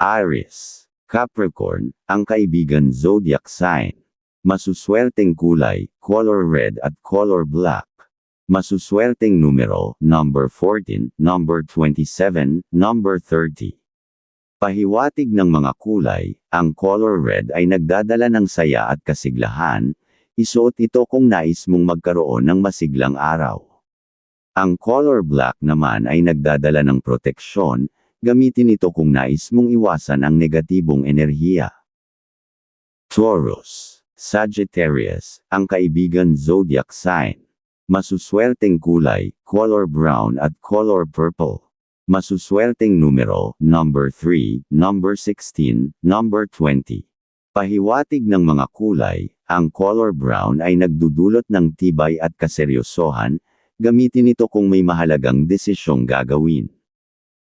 Aries, Capricorn, ang kaibigan zodiac sign. Masuswerteng kulay, color red at color black. Masuswerteng numero, number 14, number 27, number 30. Pahiwatig ng mga kulay, ang color red ay nagdadala ng saya at kasiglahan, isuot ito kung nais mong magkaroon ng masiglang araw. Ang color black naman ay nagdadala ng proteksyon, gamitin ito kung nais mong iwasan ang negatibong enerhiya. Taurus, Sagittarius, ang kaibigan zodiac sign. Masuswerteng kulay, color brown at color purple. Masuswerteng numero, number 3, number 16, number 20. Pahiwatig ng mga kulay, ang color brown ay nagdudulot ng tibay at kaseryosohan, gamitin ito kung may mahalagang desisyong gagawin.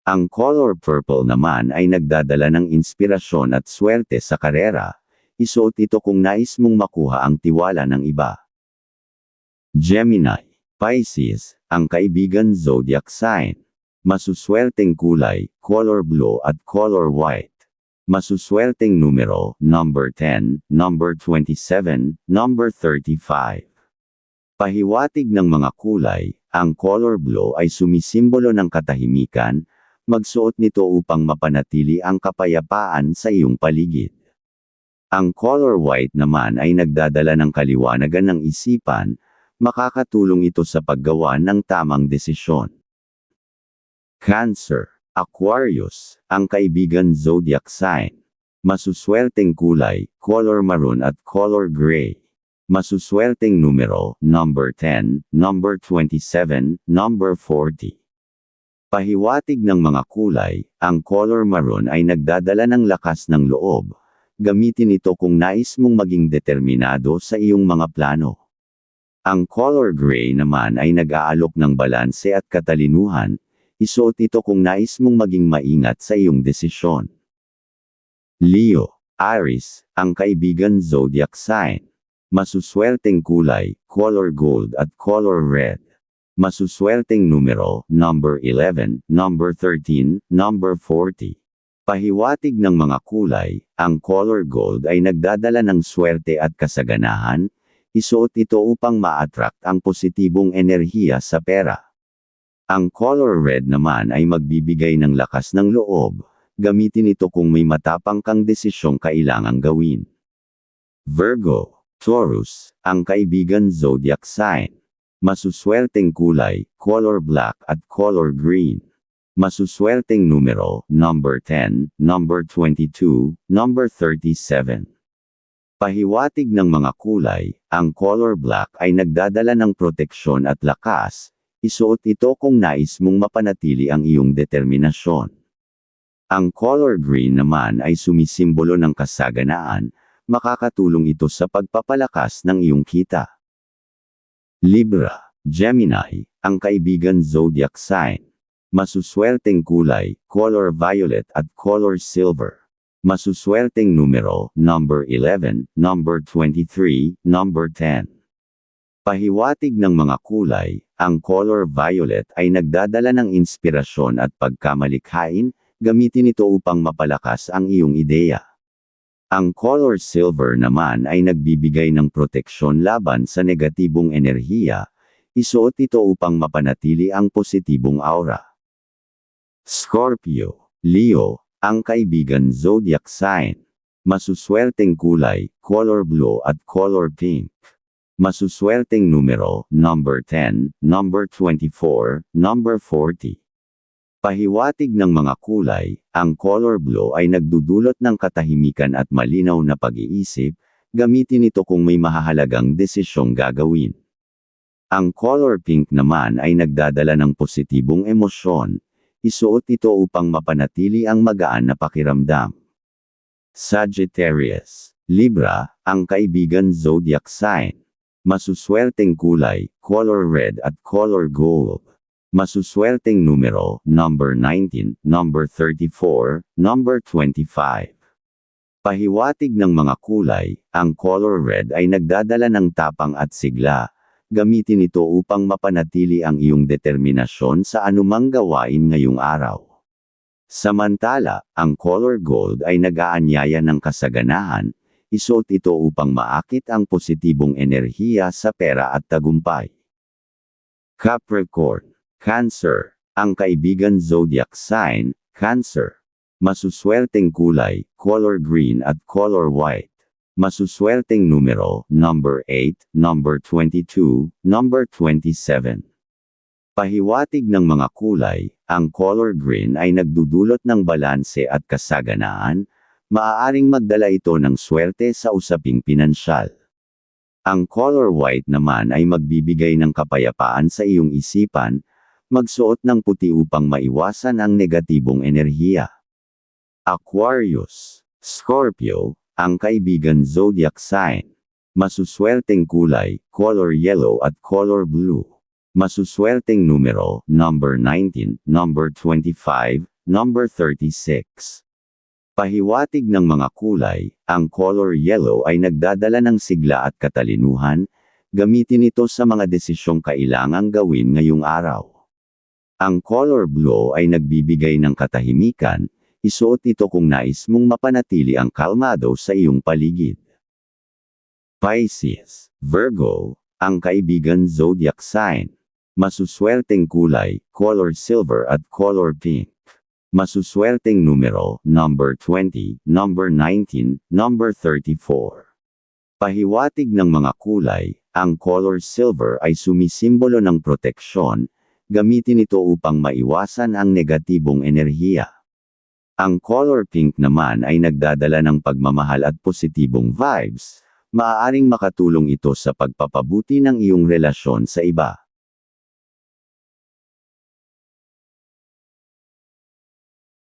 Ang color purple naman ay nagdadala ng inspirasyon at swerte sa karera, isuot ito kung nais mong makuha ang tiwala ng iba. Gemini, Pisces, ang kaibigan zodiac sign. Masuswerteng kulay, color blue at color white. Masuswerteng numero, number 10, number 27, number 35. Pahiwatig ng mga kulay, ang color blue ay sumisimbolo ng katahimikan, magsuot nito upang mapanatili ang kapayapaan sa iyong paligid. Ang color white naman ay nagdadala ng kaliwanagan ng isipan, makakatulong ito sa paggawa ng tamang desisyon. Cancer, Aquarius, ang kaibigan zodiac sign. Masuswerteng kulay, color maroon at color gray. Masuswerteng numero, number 10, number 27, number 40. Pahiwatig ng mga kulay, ang color maroon ay nagdadala ng lakas ng loob. Gamitin ito kung nais mong maging determinado sa iyong mga plano. Ang color gray naman ay nag-aalok ng balanse at katalinuhan, isuot ito kung nais mong maging maingat sa iyong desisyon. Leo, Aries, ang kaibigan zodiac sign. Masuswerteng kulay, color gold at color red. Masuswerteng numero, number 11, number 13, number 40. Pahiwatig ng mga kulay, ang color gold ay nagdadala ng swerte at kasaganahan, isuot ito upang ma-attract ang positibong enerhiya sa pera. Ang color red naman ay magbibigay ng lakas ng loob, gamitin ito kung may matapang kang desisyong kailangang gawin. Virgo, Taurus, ang kaibigan zodiac sign. Masuswerteng kulay, color black at color green. Masuswerteng numero, number 10, number 22, number 37. Pahiwatig ng mga kulay, ang color black ay nagdadala ng proteksyon at lakas, Isuot ito kung nais mong mapanatili ang iyong determinasyon. Ang color green naman ay sumisimbolo ng kasaganaan, makakatulong ito sa pagpapalakas ng iyong kita. Libra, Gemini, ang kaibigan zodiac sign. Masuswerteng kulay, color violet at color silver. Masuswerteng numero, number 11, number 23, number 10. Pahiwatig ng mga kulay, ang color violet ay nagdadala ng inspirasyon at pagkamalikhain, gamitin ito upang mapalakas ang iyong ideya. Ang color silver naman ay nagbibigay ng proteksyon laban sa negatibong enerhiya, isuot ito upang mapanatili ang positibong aura. Scorpio, Leo, ang kaibigan zodiac sign. Masuswerteng kulay, color blue at color pink. Masuswerteng numero, number 10, number 24, number 40. Pahiwatig ng mga kulay, ang color blue ay nagdudulot ng katahimikan at malinaw na pag-iisip, gamitin ito kung may mahahalagang desisyong gagawin. Ang color pink naman ay nagdadala ng positibong emosyon, isuot ito upang mapanatili ang magaan na pakiramdam. Sagittarius, Libra, ang kaibigan zodiac sign. Masuswerteng kulay, color red at color gold. Masuswerteng numero, number 19, number 34, number 25. Pahiwatig ng mga kulay, ang color red ay nagdadala ng tapang at sigla, gamitin ito upang mapanatili ang iyong determinasyon sa anumang gawain ngayong araw. Samantala, ang color gold ay nag-aanyaya ng kasaganahan, isuot ito upang maakit ang positibong enerhiya sa pera at tagumpay. Capricorn, Cancer, ang kaibigan zodiac sign, Cancer. Masuswerteng kulay, color green at color white. Masuswerteng numero, number 8, number 22, number 27. Pahiwatig ng mga kulay, ang color green ay nagdudulot ng balanse at kasaganaan, maaaring magdala ito ng swerte sa usaping pinansyal. Ang color white naman ay magbibigay ng kapayapaan sa iyong isipan, magsuot ng puti upang maiwasan ang negatibong enerhiya. Aquarius, Scorpio, ang kaibigan zodiac sign. Masuswerteng kulay, color yellow at color blue. Masuswerteng numero, number 19, number 25, number 36. Pahiwatig ng mga kulay, ang color yellow ay nagdadala ng sigla at katalinuhan, gamitin ito sa mga desisyong kailangang gawin ngayong araw. Ang color blue ay nagbibigay ng katahimikan, isuot ito kung nais mong mapanatili ang kalmado sa iyong paligid. Pisces, Virgo, ang kaibigan zodiac sign. Masuswerteng kulay, color silver at color pink. Masuswerteng numero, number 20, number 19, number 34. Pahiwatig ng mga kulay, ang color silver ay sumisimbolo ng proteksyon, gamitin ito upang maiwasan ang negatibong enerhiya. Ang color pink naman ay nagdadala ng pagmamahal at positibong vibes, maaaring makatulong ito sa pagpapabuti ng iyong relasyon sa iba.